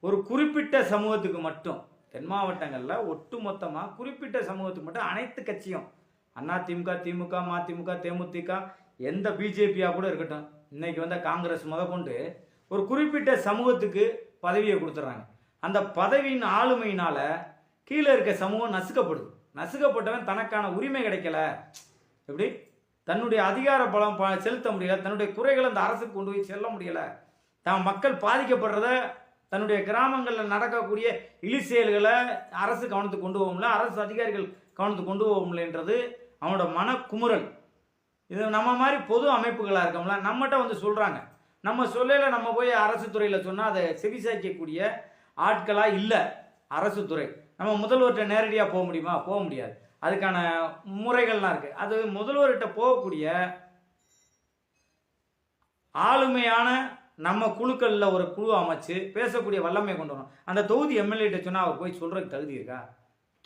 ஒரு குறிப்பிட்ட சமூகத்துக்கு மட்டும் தென் மாவட்டங்களில் ஒட்டுமொத்தமாக குறிப்பிட்ட சமூகத்துக்கு மட்டும் அனைத்து கட்சியும் அண்ணா திமுக திமுக மதிமுக தேமுதிக எந்த பிஜேபியாக கூட இருக்கட்டும் இன்னைக்கு வந்த காங்கிரஸ் முதற்கொண்டு ஒரு குறிப்பிட்ட சமூகத்துக்கு பதவியை கொடுத்துட்றாங்க அந்த பதவியின் ஆளுமையினால் கீழே இருக்க சமூகம் நசுக்கப்படுது. நசுக்கப்பட்டவன் தனக்கான உரிமை கிடைக்கல. எப்படி? தன்னுடைய அதிகார பலம் ப- செலுத்த முடியல. தன்னுடைய குறைகளை அந்த அரசுக்கு கொண்டு போய் செல்ல முடியலை. தான் மக்கள் பாதிக்கப்படுறத தன்னுடைய கிராமங்களில் நடக்கக்கூடிய இழி செயல்களை அரசு கவனத்துக்கு கொண்டு போகும்ல அரசு அதிகாரிகள் கவனத்துக்கு கொண்டு போகும்லன்றது அவனோட மனக்குமுறல். இது நம்ம மாதிரி பொது அமைப்புகளாக இருக்கோம்ல நம்மகிட்ட வந்து சொல்கிறாங்க நம்ம சொல்லல நம்ம போய் அரசு துறையில் சொன்னால் அதை செவிசாய்க்கக்கூடிய ஆட்களாக இல்லை அரசு துறை. நம்ம முதல்வர்கிட்ட நேரடியாக போக முடியுமா? போக முடியாது. அதுக்கான முறைகள்லாம் இருக்குது அது முதல்வர்கிட்ட போகக்கூடிய ஆளுமையான நம்ம குழுக்களில் ஒரு குழு அமைச்சு பேசக்கூடிய வல்லமை கொண்டு வரணும். அந்த தொகுதி எம்எல்ஏட்ட சொன்னால் அவர் போய் சொல்கிறதுக்கு தகுதி இருக்கா?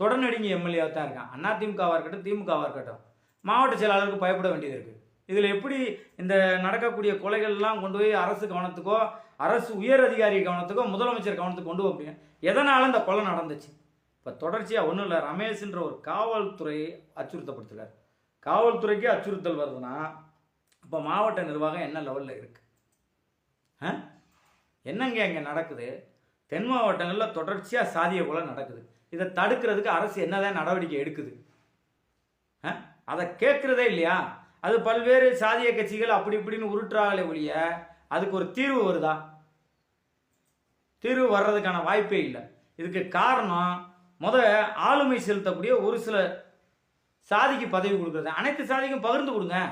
தொடர்நடுங்கி எம்எல்ஏவாக தான் இருக்கான். அதிமுகவாக இருக்கட்டும் திமுகவாக இருக்கட்டும். மாவட்ட செயலாளருக்கு பயப்பட வேண்டியது இருக்குது இதில் எப்படி இந்த நடக்கக்கூடிய கொலைகள்லாம் கொண்டு போய் அரசு கவனத்துக்கோ அரசு உயர் அதிகாரி கவனத்துக்கோ முதலமைச்சர் கவனத்துக்கு கொண்டு போக முடியும்? எதனால் இந்த கொலை நடந்துச்சு? இப்போ தொடர்ச்சியாக ஒன்றும் இல்லை. ரமேஷ்ன்ற ஒரு காவல்துறை அச்சுறுத்தப்படுத்துகிறார் காவல்துறைக்கு அச்சுறுத்தல் வருதுன்னா இப்போ மாவட்ட நிர்வாகம் என்ன லெவலில் இருக்குது என்னங்க இங்கே நடக்குது? தென் மாவட்டங்களில் தொடர்ச்சியாக சாதிய கொலை நடக்குது. இதை தடுக்கிறதுக்கு அரசு என்னதான் நடவடிக்கை எடுக்குது? ஆ? அதை கேட்குறதே இல்லையா? அது பல்வேறு சாதிய கட்சிகள் அப்படி இப்படின்னு உருட்டுறாங்களே ஒழிய அதுக்கு ஒரு தீர்வு வருதா? தீர்வு வர்றதுக்கான வாய்ப்பே இல்லை. இதுக்கு காரணம் முத ஆளுமை செலுத்தக்கூடிய ஒரு சில சாதிக்கு பதவி கொடுக்குறது. அனைத்து சாதிக்கும் பகிர்ந்து கொடுங்க.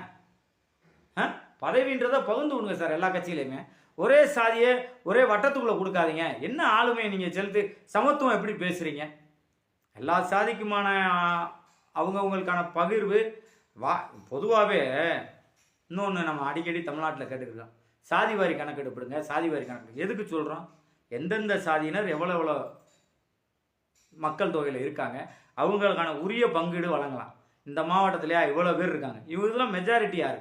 ஆ? பதவின்றதை பகிர்ந்து கொடுங்க சார் எல்லா கட்சியிலையுமே. ஒரே சாதியை ஒரே வட்டத்துக்குள்ளே கொடுக்காதீங்க. என்ன ஆளுமையை நீங்கள் செலுத்து சமத்துவம் எப்படி பேசுகிறீங்க எல்லா சாதிக்குமான அவங்கவுங்களுக்கான பகிர்வு வா பொதுவாகவே இன்னொன்று நம்ம அடிக்கடி தமிழ்நாட்டில் கேட்டுக்கிறோம் சாதி வாரி கணக்கெடுப்பிடுங்க சாதி வாரி கணக்கெடு எதுக்கு சொல்கிறோம் எந்தெந்த சாதியினர் எவ்வளோ எவ்வளோ மக்கள் தொகையில் இருக்காங்க அவங்களுக்கான உரிய பங்கீடு வழங்கலாம். இந்த மாவட்டத்திலேயா இவ்வளோ பேர் இருக்காங்க. இவங்கெல்லாம் மெஜாரிட்டி யார்?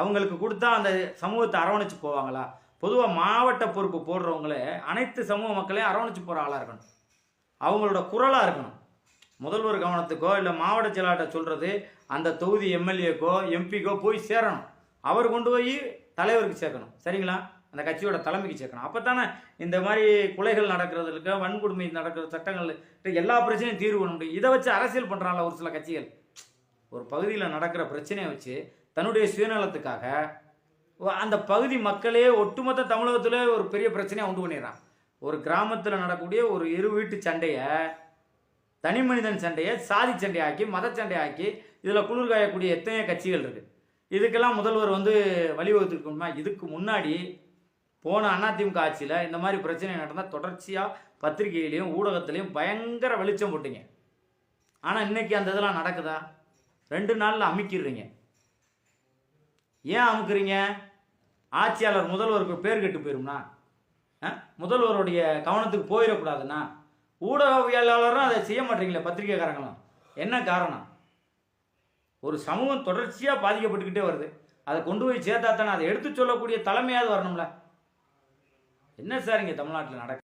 அவங்களுக்கு கொடுத்தா அந்த சமூகத்தை அரவணைச்சு போவாங்களா? பொதுவாக மாவட்ட பொறுப்பு போடுறவங்களே அனைத்து சமூக மக்களையும் அரவணைச்சு போகிற ஆளாக இருக்கணும். அவங்களோட குரலாக இருக்கணும். முதல்வர் கவனத்துக்கோ இல்லை மாவட்ட செயலாளர்கிட்ட சொல்கிறது அந்த தொகுதி எம்எல்ஏக்கோ எம்பிக்கோ போய் சேரணும். அவர் கொண்டு போய் தலைவருக்கு சேர்க்கணும். சரிங்களா? அந்த கட்சியோட தலைமைக்கு சேர்க்கணும். அப்போ தானே இந்த மாதிரி கொலைகள் நடக்கிறதுக்கு வன்கொடுமை நடக்கிற சட்டங்கள் எல்லா பிரச்சனையும் தீர்வு பண்ண முடியும். இதை வச்சு அரசியல் பண்ணுறாங்கள ஒரு சில கட்சிகள்? ஒரு பகுதியில் நடக்கிற பிரச்சனையை வச்சு தன்னுடைய சுயநலத்துக்காக அந்த பகுதி மக்களே ஒட்டுமொத்த தமிழகத்தில் ஒரு பெரிய பிரச்சனையை உண்டு பண்ணிடுறான். ஒரு கிராமத்தில் நடக்கக்கூடிய ஒரு இரு வீட்டு சண்டையை தனி மனிதன் சண்டையை சாதி சண்டையாக்கி மத சண்டையாக்கி இதில் குளிர் காயக்கூடிய எத்தனையோ கட்சிகள் இருக்குது இதுக்கெல்லாம் முதல்வர் வந்து வழிவகுத்துருக்கணுமா இதுக்கு முன்னாடி போன அதிமுக ஆட்சியில் இந்த மாதிரி பிரச்சனை நடந்தால் தொடர்ச்சியாக பத்திரிகையிலையும் ஊடகத்துலேயும் பயங்கர வெளிச்சம் போட்டீங்க. ஆனால் இன்னைக்கு அந்த இதெல்லாம் நடக்குதா? ரெண்டு நாளில் அமுக்கிடுறீங்க. ஏன் அமுக்குறீங்க? ஆட்சியாளர் முதல்வருக்கு பேர் கெட்டு போயிரும்னா? ஆ? முதல்வருடைய கவனத்துக்கு போயிடக்கூடாதுன்னா? ஊடகவியலாளரும் அதை செய்ய மாட்டீங்களே பத்திரிகைக்காரங்களும். என்ன காரணம்? ஒரு சமூகம் தொடர்ச்சியாக பாதிக்கப்பட்டுக்கிட்டே வருது. அதை கொண்டு போய் சேர்த்தா தானே அதை எடுத்து சொல்லக்கூடிய தலைமையாவது வரணும்ல. என்ன சார் இங்கே தமிழ்நாட்டில் நடக்கும்